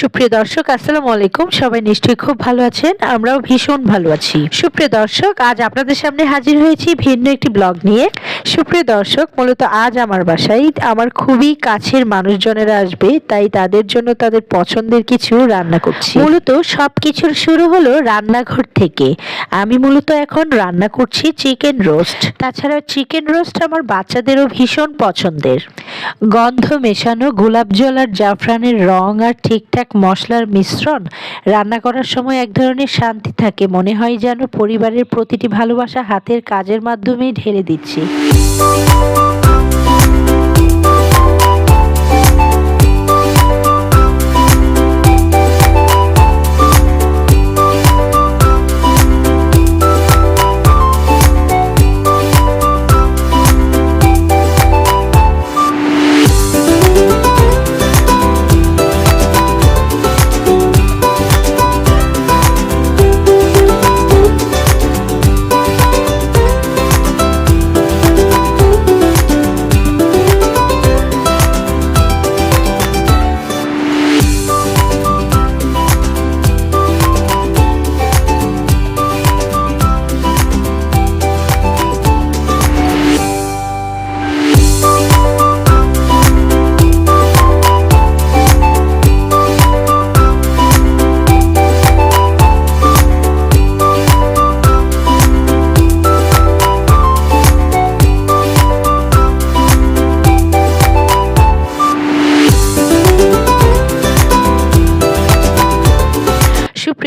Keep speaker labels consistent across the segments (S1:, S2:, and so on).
S1: সুপ্রিয় দর্শক, আসসালামু আলাইকুম। সবাই নিশ্চয়ই খুব ভালো আছেন, আমরাও ভীষণ ভালো আছি। সুপ্রিয় দর্শক, আজ আপনাদের সামনে হাজির হয়েছি ভিন্ন একটি ব্লগ নিয়ে। সুপ্রিয় দর্শক, মূলত আজ আমার বাসায় আমার খুবই কাছের মানুষজনেরা আসবে, তাই তাদের জন্য তাদের পছন্দের কিছু রান্না করছি। মূলত সবকিছুর শুরু হলো রান্নাঘর থেকে। আমি মূলত এখন রান্না করছি চিকেন রোস্ট। তাছাড়া চিকেন রোস্ট আমার বাচ্চাদেরও ভীষণ পছন্দের। গন্ধ মেশানো, গোলাপ জল আর জাফরানের রং আর ঠিকঠাক মশলার মিশ্রণ রান্না করার সময় এক ধরনের শান্তি থাকে। মনে হয় যেন পরিবারের প্রতিটি ভালোবাসা হাতের কাজের মাধ্যমেই ঢেলে দিচ্ছি।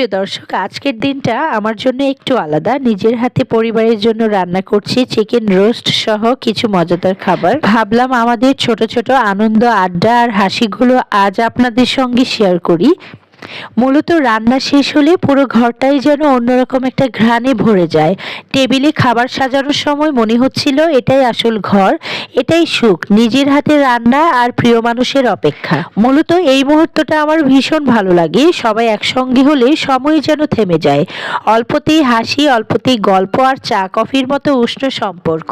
S1: সুপ্রিয় দর্শক, আজকের দিনটা আমার জন্য একটু আলাদা। নিজের হাতে পরিবারের জন্য রান্না করছি চিকেন রোস্ট সহ কিছু মজাদার খাবার। ভাবলাম আমাদের ছোট ছোট আনন্দ আড্ডা আর হাসিগুলো আজ আপনাদের সঙ্গে শেয়ার করি। মূলত রান্না শেষ হলে পুরো ঘরটাই যেন অন্যরকম একটা ঘ্রাণে ভরে যায়। টেবিলে খাবার সাজানোর সময় মনে হচ্ছিল এটাই আসল ঘর, এটাই সুখ, নিজের হাতে রান্না আর প্রিয় মানুষের অপেক্ষা। মূলত এই মুহূর্তটা আমার ভীষণ ভালো লাগে, সবাই একসঙ্গে হলে সময় যেন থেমে যায়। অল্পতেই হাসি, অল্পতেই গল্প আর চা, কফির মতো উষ্ণ সম্পর্ক।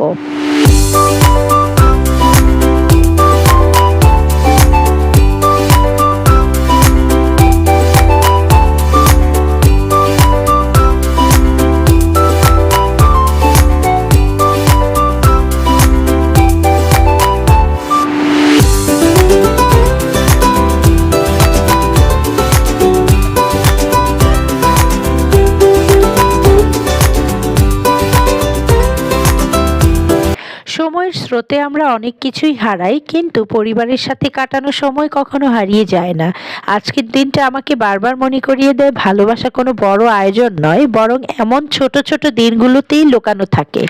S1: স্রোতে আমরা অনেক কিছুই হারাই, কিন্তু পরিবারের সাথে কাটানো সময় কখনো হারিয়ে যায় না। আজকের দিনটা আমাকে বারবার মনে করিয়ে দেয়, ভালোবাসা কোনো বড় আয়োজন নয়, বরং এমন ছোট ছোট দিনগুলোতেই লুকানো থাকে।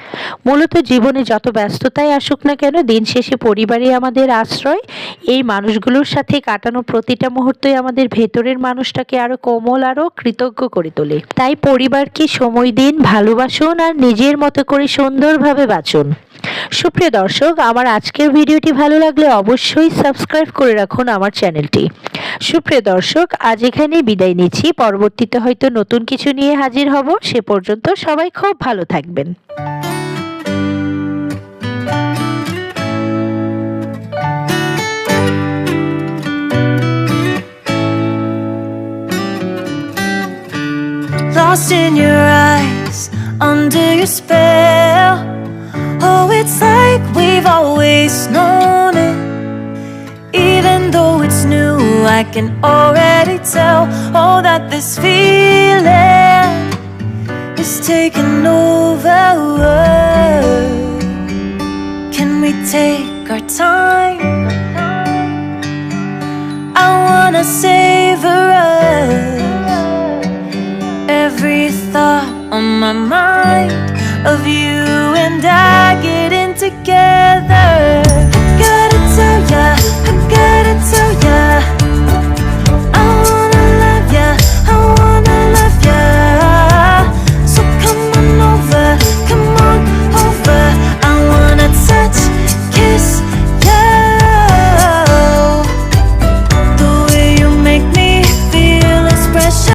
S1: মূলত জীবনে যত ব্যস্ততাই আসুক না কেন, দিন শেষে পরিবারই আমাদের আশ্রয়, এই মানুষগুলোর সাথে কাটানো প্রতিটা মুহূর্তই আমাদের ভেতরের মানুষটাকে আরও কোমল, আরও কৃতজ্ঞ করে তোলে। তাই পরিবারকে সময় দিন, ভালোবাসুন, আর নিজের মতো করে সুন্দরভাবে বাঁচুন। সুপ্রিয় দর্শক আমার আজকের ভিডিওটি ভালো লাগলে অবশ্যই সাবস্ক্রাইব করে রাখুন আমার চ্যানেলটি। সুপ্রিয় দর্শক আজ এখানেই বিদায় নিচ্ছি। পরবর্তীতে হয়তো নতুন কিছু নিয়ে হাজির হব। সে পর্যন্ত সবাই খুব ভালো থাকবেন।
S2: Lost in your eyes, under your spell. we've always known it. Even though it's new, I can already tell all oh, that this feeling is taking over. Can we take our time? I wanna savor us. Every thought on my mind of you and I getting together.